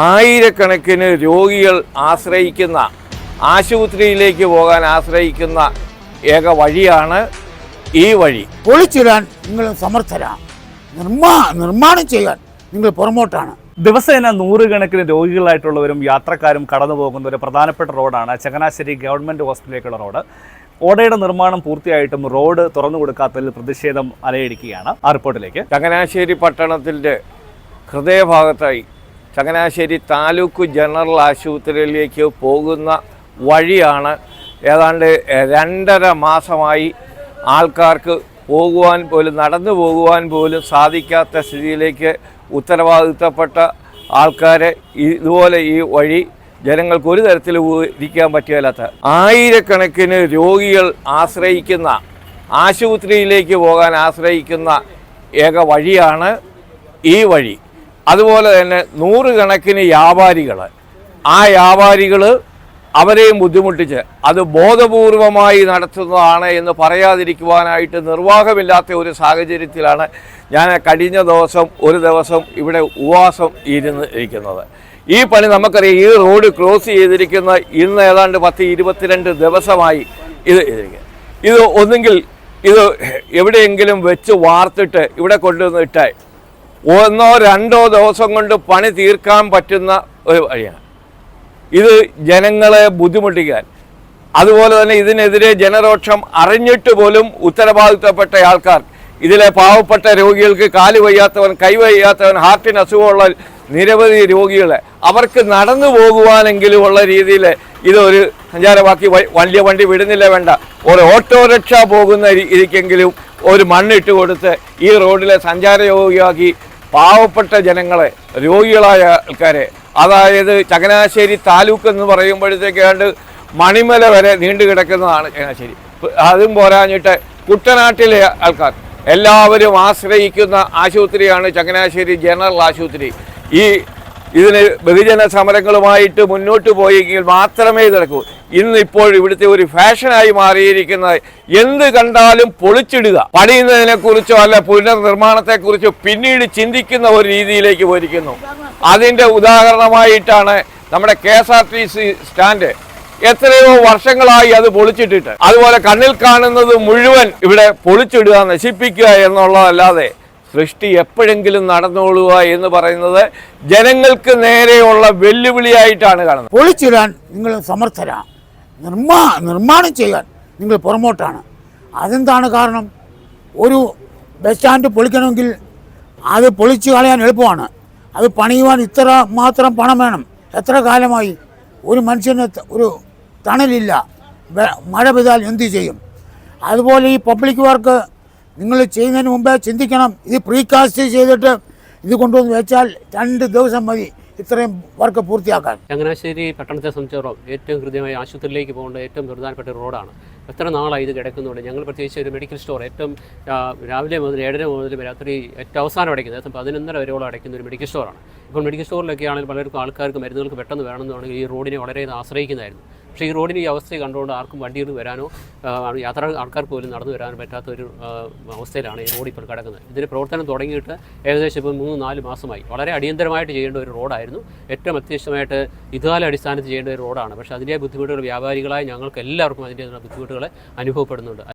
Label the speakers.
Speaker 1: ആയിരക്കണക്കിന് രോഗികൾ ആശ്രയിക്കുന്ന ആശുപത്രിയിലേക്ക് പോകാൻ ആശ്രയിക്കുന്ന ഏക വഴിയാണ് ഈ വഴി.
Speaker 2: പൊളിച്ചിടാൻ നിങ്ങൾ സമർത്ഥരാണ്. നിർമ്മാ നിർമ്മാണം ചെയ്യാൻ നിങ്ങൾ പുറമോട്ടാണ്.
Speaker 3: ദിവസേന നൂറുകണക്കിന് രോഗികളായിട്ടുള്ളവരും യാത്രക്കാരും കടന്നു പോകുന്ന ഒരു പ്രധാനപ്പെട്ട റോഡാണ് ചങ്ങനാശ്ശേരി ഗവൺമെന്റ് ഹോസ്പിറ്റലിലേക്കുള്ള റോഡ്. ഓടയുടെ നിർമ്മാണം പൂർത്തിയായിട്ടും റോഡ് തുറന്നു കൊടുക്കാത്തതിൽ പ്രതിഷേധം അലയടിക്കുകയാണ്. ആ റിപ്പോർട്ടിലേക്ക്.
Speaker 1: ചങ്ങനാശ്ശേരി പട്ടണത്തിന്റെ ഹൃദയഭാഗത്തായി ചങ്ങനാശ്ശേരി താലൂക്ക് ജനറൽ ആശുപത്രിയിലേക്ക് പോകുന്ന വഴിയാണ് ഏതാണ്ട് രണ്ടര മാസമായി ആൾക്കാർക്ക് പോകുവാൻ പോലും നടന്നു പോകുവാൻ പോലും സാധിക്കാത്ത സ്ഥിതിയിലേക്ക് ഉത്തരവാദിത്തപ്പെട്ട ആൾക്കാരെ ഇതുപോലെ ഈ വഴി ജനങ്ങൾക്ക് ഒരു തരത്തിൽ ഇരിക്കാൻ പറ്റുകയില്ലാത്ത ആയിരക്കണക്കിന് രോഗികൾ ആശ്രയിക്കുന്ന ആശുപത്രിയിലേക്ക് പോകാൻ ആശ്രയിക്കുന്ന ഏക വഴിയാണ് ഈ വഴി. അതുപോലെ തന്നെ നൂറുകണക്കിന് വ്യാപാരികൾ ആ വ്യാപാരികൾ അവരെയും ബുദ്ധിമുട്ടിച്ച് അത് ബോധപൂർവമായി നടത്തുന്നതാണ് എന്ന് പറയാതിരിക്കുവാനായിട്ട് നിർവാഹമില്ലാത്ത ഒരു സാഹചര്യത്തിലാണ് ഞാൻ കഴിഞ്ഞ ദിവസം ഒരു ദിവസം ഇവിടെ ഉപവാസം ഇരുന്ന് ഇരിക്കുന്നത്. ഈ പണി നമുക്കറിയാം ഈ റോഡ് ക്രോസ് ചെയ്തിരിക്കുന്ന ഇന്ന് ഏതാണ്ട് പത്ത് ഇരുപത്തിരണ്ട് ദിവസമായി ഇത് ഇത് ഒന്നെങ്കിൽ ഇത് എവിടെയെങ്കിലും വെച്ച് വാർത്തിട്ട് ഇവിടെ കൊണ്ടുവന്നിട്ട് ഒന്നോ രണ്ടോ ദിവസം കൊണ്ട് പണി തീർക്കാൻ പറ്റുന്ന ഒരു വഴിയാണ്. ഇത് ജനങ്ങളെ ബുദ്ധിമുട്ടിക്കാൻ. അതുപോലെ തന്നെ ഇതിനെതിരെ ജനരോക്ഷം അറിഞ്ഞിട്ട് പോലും ഉത്തരവാദിത്തപ്പെട്ട ആൾക്കാർ ഇതിലെ പാവപ്പെട്ട രോഗികൾക്ക് കാൽ വയ്യാത്തവൻ കൈ വയ്യാത്തവൻ ഹാർട്ടിന് അസുഖമുള്ള നിരവധി രോഗികളെ അവർക്ക് നടന്നു പോകുവാനെങ്കിലും ഉള്ള രീതിയിൽ ഇതൊരു സഞ്ചാരമാക്കി വലിയ വണ്ടി വിടുന്നില്ല വേണ്ട. ഒരു ഓട്ടോറിക്ഷ പോകുന്ന ഇരിക്കെങ്കിലും ഒരു മണ്ണിട്ട് കൊടുത്ത് ഈ റോഡിലെ സഞ്ചാരയോഗ്യമാക്കി പാവപ്പെട്ട ജനങ്ങളെ രോഗികളായ ആൾക്കാരെ. അതായത് ചങ്ങനാശ്ശേരി താലൂക്ക് എന്ന് പറയുമ്പോഴത്തേക്ക് ഏതാണ്ട് മണിമല വരെ നീണ്ടു കിടക്കുന്നതാണ് ചങ്ങനാശ്ശേരി. അതും പോരാഞ്ഞിട്ട് കുട്ടനാട്ടിലെ ആൾക്കാർ എല്ലാവരും ആശ്രയിക്കുന്ന ആശുപത്രിയാണ് ചങ്ങനാശ്ശേരി ജനറൽ ആശുപത്രി. ഈ ഇതിന് ബഹുജന സമരങ്ങളുമായിട്ട് മുന്നോട്ട് പോയെങ്കിൽ മാത്രമേ ഇത് നടക്കൂ. ഇന്ന് ഇപ്പോൾ ഇവിടുത്തെ ഒരു ഫാഷനായി മാറിയിരിക്കുന്നത് എന്ത് കണ്ടാലും പൊളിച്ചിടുക. പണിയുന്നതിനെ കുറിച്ചോ അല്ല പുനർനിർമ്മാണത്തെക്കുറിച്ചോ പിന്നീട് ചിന്തിക്കുന്ന ഒരു രീതിയിലേക്ക് പോയിരിക്കുന്നു. അതിന്റെ ഉദാഹരണമായിട്ടാണ് നമ്മുടെ K S R T C stand എത്രയോ വർഷങ്ങളായി അത് പൊളിച്ചിട്ടിട്ട്. അതുപോലെ കണ്ണിൽ കാണുന്നത് മുഴുവൻ ഇവിടെ പൊളിച്ചിടുക നശിപ്പിക്കുക എന്നുള്ളതല്ലാതെ സൃഷ്ടി എപ്പോഴെങ്കിലും നടന്നോളുക എന്ന് പറയുന്നത് ജനങ്ങൾക്ക് നേരെയുള്ള വെല്ലുവിളിയായിട്ടാണ് കാണുന്നത്.
Speaker 2: പൊളിച്ചിടാൻ നിങ്ങൾ സമർത്ഥരാണ്. നിർമ്മാ നിർമ്മാണം ചെയ്യാൻ നിങ്ങൾ പുറമോട്ടാണ്. അതെന്താണ് കാരണം? ഒരു ബസ് സ്റ്റാൻഡ് പൊളിക്കണമെങ്കിൽ അത് പൊളിച്ചു കളയാൻ എളുപ്പമാണ്. അത് പണിയുവാൻ ഇത്ര മാത്രം പണം വേണം. എത്ര കാലമായി? ഒരു മനുഷ്യന് ഒരു തണലില്ല. മഴ പെയ്താൽ എന്ത് ചെയ്യും? അതുപോലെ ഈ പബ്ലിക് വർക്ക് നിങ്ങൾ ചെയ്യുന്നതിന് മുമ്പേ ചിന്തിക്കണം. ഇത് പ്രീകാസ്റ്റ് ചെയ്തിട്ട് ഇത് കൊണ്ടുവന്ന് വെച്ചാൽ രണ്ട് ദിവസം മതി. ഇത്രയും വർക്ക് പൂർത്തിയാക്കാൻ.
Speaker 4: ചങ്ങനാശ്ശേരി പട്ടണത്തെ സംബന്ധിച്ചിടത്തോളം ഏറ്റവും കൃത്യമായി ആശുപത്രിയിലേക്ക് പോകേണ്ട ഏറ്റവും പ്രധാനപ്പെട്ട റോഡാണ്. എത്ര നാളായി ഇത് കിടക്കുന്നുണ്ട്? ഞങ്ങൾ പ്രത്യേകിച്ച് ഒരു മെഡിക്കൽ സ്റ്റോർ ഏറ്റവും രാവിലെ മുതൽ ഏഴര മുതൽ രാത്രി ഏറ്റവും അവസാനം അടയ്ക്കുന്നത്. ഏകദേശം പതിനൊന്നര വരെയോളം അടയ്ക്കുന്ന ഒരു മെഡിക്കൽ സ്റ്റോറാണ് ഇപ്പോൾ മെഡിക്കൽ സ്റ്റോറിലൊക്കെ ആണെങ്കിൽ പലർക്കും ആൾക്കാർക്ക് മരുന്നുകൾക്ക് പെട്ടെന്ന് വേണമെന്നുണ്ടെങ്കിൽ ഈ റോഡിനെ വളരെ ആശ്രയിക്കുന്നതായിരുന്നു. പക്ഷേ ഈ റോഡിന് ഈ അവസ്ഥ കണ്ടുകൊണ്ട് ആർക്കും വണ്ടിയിൽ വരാനോ യാത്ര ആൾക്കാർക്ക് പോലും നടന്നു വരാനോ പറ്റാത്ത ഒരു അവസ്ഥയിലാണ് ഈ റോഡ് ഇപ്പോൾ കിടക്കുന്നത്. ഇതിന് പ്രവർത്തനം തുടങ്ങിയിട്ട് ഏകദേശം ഇപ്പോൾ മൂന്ന് നാല് മാസമായി. വളരെ അടിയന്തരമായിട്ട് ചെയ്യേണ്ട ഒരു റോഡായിരുന്നു. ഏറ്റവും അത്യാവശ്യമായിട്ട് ഇതുകാല അടിസ്ഥാനത്തിൽ ചെയ്യേണ്ട ഒരു റോഡാണ്. പക്ഷേ അതിന്റെ ബുദ്ധിമുട്ടുകൾ വ്യാപാരികളായ ഞങ്ങൾക്ക് എല്ലാവർക്കും അതിന്റെ ബുദ്ധിമുട്ടുകൾ അനുഭവപ്പെടുന്നുണ്ട്.